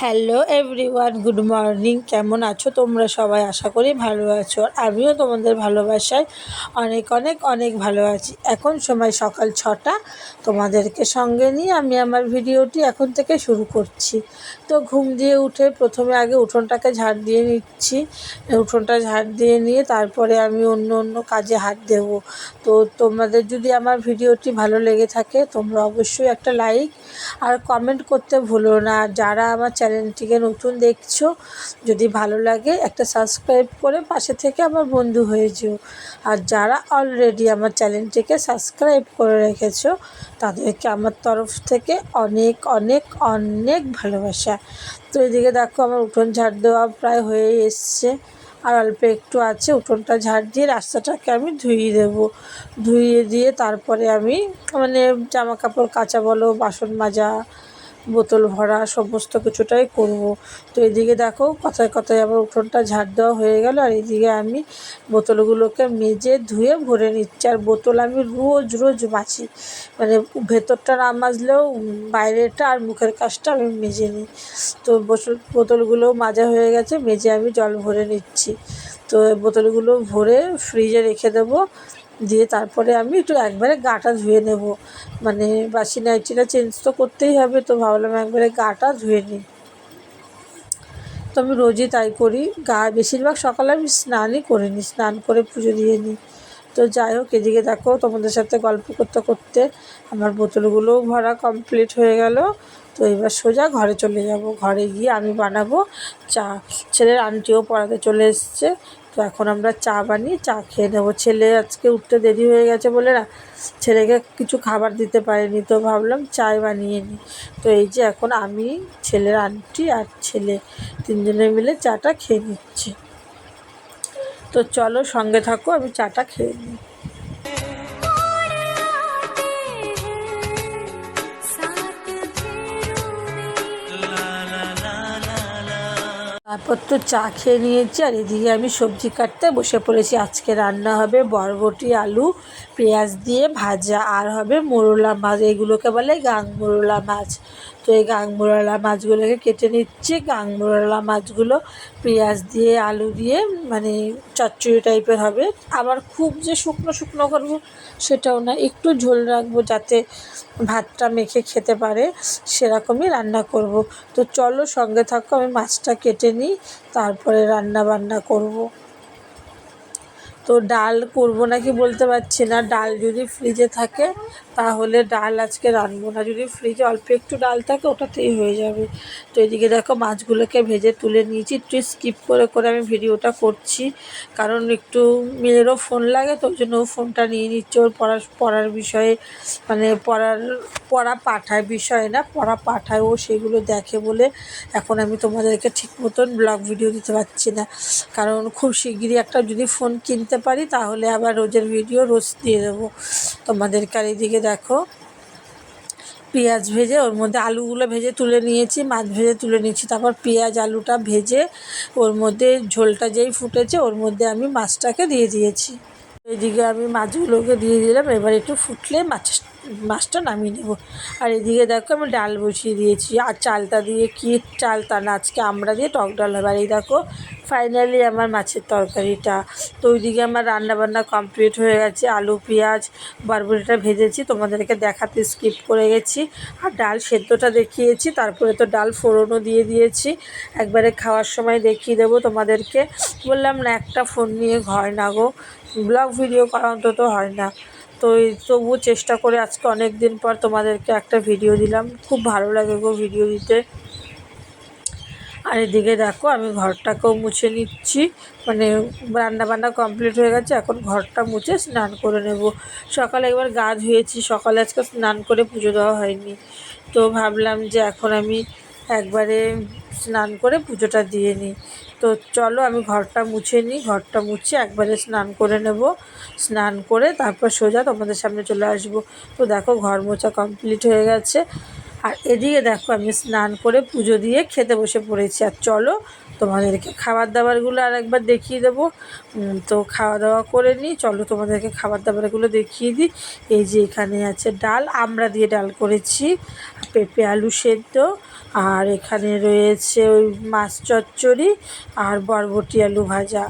Hello everyone good morning কেমন আছো তোমরা সবাই? আশা করি ভালো আছো। আর আমিও তোমাদের ভালোবাসায় অনেক অনেক অনেক ভালো আছি। এখন সময় সকাল ছটা। তোমাদেরকে সঙ্গে নিয়ে আমি আমার ভিডিওটি এখন থেকে শুরু করছি। তো ঘুম দিয়ে উঠে প্রথমে আগে উঠোনটাকে ঝাড় দিয়ে নিচ্ছি। উঠোনটা ঝাড় দিয়ে নিয়ে তারপরে আমি অন্য অন্য কাজে হাত দেব। তো তোমাদের যদি আমার ভিডিওটি ভালো লেগে থাকে, তোমরা অবশ্যই একটা লাইক আর কমেন্ট করতে ভুলো না। যারা আমার চ্যানেলটিকে নতুন দেখছ, যদি ভালো লাগে একটা সাবস্ক্রাইব করে পাশে থেকে আমার বন্ধু হয়ে যেও। আর যারা অলরেডি আমার চ্যানেলটিকে সাবস্ক্রাইব করে রেখেছো, তাদেরকে আমার তরফ থেকে অনেক অনেক অনেক ভালোবাসা। তো এদিকে দেখো আমার উঠোন ঝাড় দেওয়া প্রায় হয়ে এসছে। আর অল্প একটু আছে, উঠোনটা ঝাড় দিয়ে রাস্তাটাকে আমি ধুইয়ে দেবো। ধুইয়ে দিয়ে তারপরে আমি মানে জামা কাপড় কাচা বলো, বাসন মাজা বোতল ভরা সমস্ত কিছুটাই করব। তো এদিকে দেখো, কথায় কথায় আবার উঠোনটা ঝাড় দেওয়া হয়ে গেল আর এদিকে আমি বোতলগুলোকে মেজে ধুয়ে ভরে নিচ্ছি। আর বোতল আমি রোজ রোজ মাছি মানে ভেতরটা না মাজলেও বাইরেটা আর মুখের কাজটা আমি মেজে নিই। তো বোতলগুলো মাজা হয়ে গেছে, মেজে আমি জল ভরে নিচ্ছি। তো বোতলগুলো ভরে ফ্রিজে রেখে দেবো। দিয়ে তারপরে আমি একটু একবারে গাটা ধুয়ে নেব। মানে বাসি নাইটিটা চেঞ্জ তো করতেই হবে, তো ভাবলাম একবারে গাটা ধুয়ে নিই। তো আমি রোজই তাই করি। গা, বেশিরভাগ সকালে আমি স্নানই করে নিই, স্নান করে পুজো দিয়ে নিই। তো যাই হোক, এদিকে দেখো তোমাদের সাথে গল্প করতে করতে আমার বোতলগুলোও ভরা কমপ্লিট হয়ে গেল। তো এবার সোজা ঘরে চলে যাব। ঘরে গিয়ে আমি বানাবো চা। ছেলের আন্টিও পড়াতে চলে এসছে। তো এখন আমরা চা বানিয়ে চা খেয়ে নেব। ছেলে আজকে উঠতে দেরি হয়ে গেছে বলে না, ছেলেকে কিছু খাবার দিতে পারিনি তো ভাবলাম চায় বানিয়ে নিই তো এই যে এখন আমি, ছেলের আন্টি আর ছেলে তিনজনে মিলে চাটা খেয়ে নিচ্ছি। তো চলো সঙ্গে থাকো, আমি চাটা খেয়ে নিই। তারপর তো চা খেয়ে নিয়েছি আর এদিকে আমি সবজি কাটতে বসে পড়েছি। আজকে রান্না হবে বরবটি, আলু, পেঁয়াজ দিয়ে ভাজা। আর হবে মোরলা মাছ, এগুলোকে বলে গাং মোরলা মাছ। তো এই গাংমোড়ালা মাছগুলোকে কেটে নিচ্ছি। গাংমোড়ালা মাছগুলো পেঁয়াজ দিয়ে, আলু দিয়ে মানে চচ্চড়ি টাইপের হবে। আবার খুব যে শুকনো শুকনো করব সেটাও না, একটু ঝোল রাখব যাতে ভাতটা মেখে খেতে পারে, সেরকমই রান্না করব। তো চলো সঙ্গে থাকো, আমি মাছটা কেটে নিই। তারপরে রান্না বান্না করব। তো ডাল করব নাকি বলতে পারছি না, ডাল যদি ফ্রিজে থাকে তাহলে ডাল আজকে রাঁধবো না। যদি ফ্রিজে অল্প একটু ডাল থাকে, ওটাতেই হয়ে যাবে। তো এদিকে দেখো মাছগুলোকে ভেজে তুলে নিয়েছি। একটু স্কিপ করে করে আমি ভিডিওটা করছি। কারণ একটু মেয়েরও ফোন লাগে, তো ওই জন্য ও ফোনটা নিয়ে নিচ্ছে। ওর পড়া, পড়ার বিষয়ে মানে পড়ার, পড়া পাঠায়, বিষয়ে না, পড়া পাঠায় ও সেগুলো দেখে বলে এখন আমি তোমাদেরকে ঠিক মতন ব্লগ ভিডিও দিতে পারছি না। কারণ খুব শিগগিরই একটা যদি ফোন কিনতে পারি, তাহলে আবার রোজের ভিডিও রোজ দিয়ে দেবো। তোমাদেরকে আর এদিকে দেখো। পেঁয়াজ ভেজে, ওর মধ্যে আলুগুলো ভেজে তুলে নিয়েছি, মাছ ভেজে তুলে নিয়েছি। তারপর পেঁয়াজ আলুটা ভেজে, ওর মধ্যে ঝোলটা যেই ফুটেছে, ওর মধ্যে আমি মাছটাকে দিয়ে দিয়েছি। এদিকে আমি মাছগুলোকে দিয়ে দিলাম, এবার একটু ফুটলে মাছ, মাছটা নামিয়ে নেব। আর এদিকে দেখো আমি ডাল বসিয়ে দিয়েছি, আর চালটা দিয়ে কি চাল তা না, আজকে আমরা দিয়ে টক ডাল হবে। আর এই দেখো ফাইনালি আমার মাছের তরকারিটা। তো ওইদিকে আমার রান্নাবান্না কমপ্লিট হয়ে গেছে। আলু, পেঁয়াজ, বরবটিটা ভেজেছি। তোমাদেরকে দেখাতে স্কিপ করে গেছি। আর ডাল সেদ্ধটা দেখিয়েছি। তারপরে তো ডাল ফোড়নও দিয়ে দিয়েছি। একবারে খাওয়ার সময় দেখিয়ে দেবো তোমাদেরকে। বললাম, না, একটা ফোন নিয়ে হয় না গো। ব্লগ ভিডিও করা অন্তত হয় না। তো এই তবু চেষ্টা করে আজকে অনেক দিন পর তোমাদেরকে একটা ভিডিও দিলাম। খুব ভালো লাগে গো ভিডিও দিতে। আর এদিকে দেখো, আমি ঘরটাকেও মুছে নিচ্ছি। মানে রান্না বান্না কমপ্লিট হয়ে গেছে, এখন ঘরটা মুছে স্নান করে নেব। সকালে একবার গা ধুয়েছি, সকালে আজকে স্নান করে পুজো দেওয়া হয়নি। তো ভাবলাম যে এখন আমি একবারে স্নান করে পুজোটা দিয়ে নিই। তো চলো, আমি ঘরটা মুছে নিই, ঘরটা মুছে একবারে স্নান করে নেব। স্নান করে তারপর সোজা তোমাদের সামনে চলে আসব। তো দেখো, ঘর মোছা কমপ্লিট হয়ে গেছে। আর এদিকে দেখো, আমি স্নান করে পুজো দিয়ে খেতে বসে পড়েছি। আর চলো, তোমাদেরকে খাবার দাবারগুলো আর একবার দেখিয়ে দেবো। তো খাওয়া দাওয়া করে নিই। চলো, তোমাদেরকে খাবার দাবারগুলো দেখিয়ে দিই। এই যে এখানে আছে ডাল, আমরা দিয়ে ডাল করেছি। পেঁপে আলু সেদ্ধ। আর এখানে রয়েছে ওই মাছ চচ্চড়ি আর বরবটি আলু ভাজা।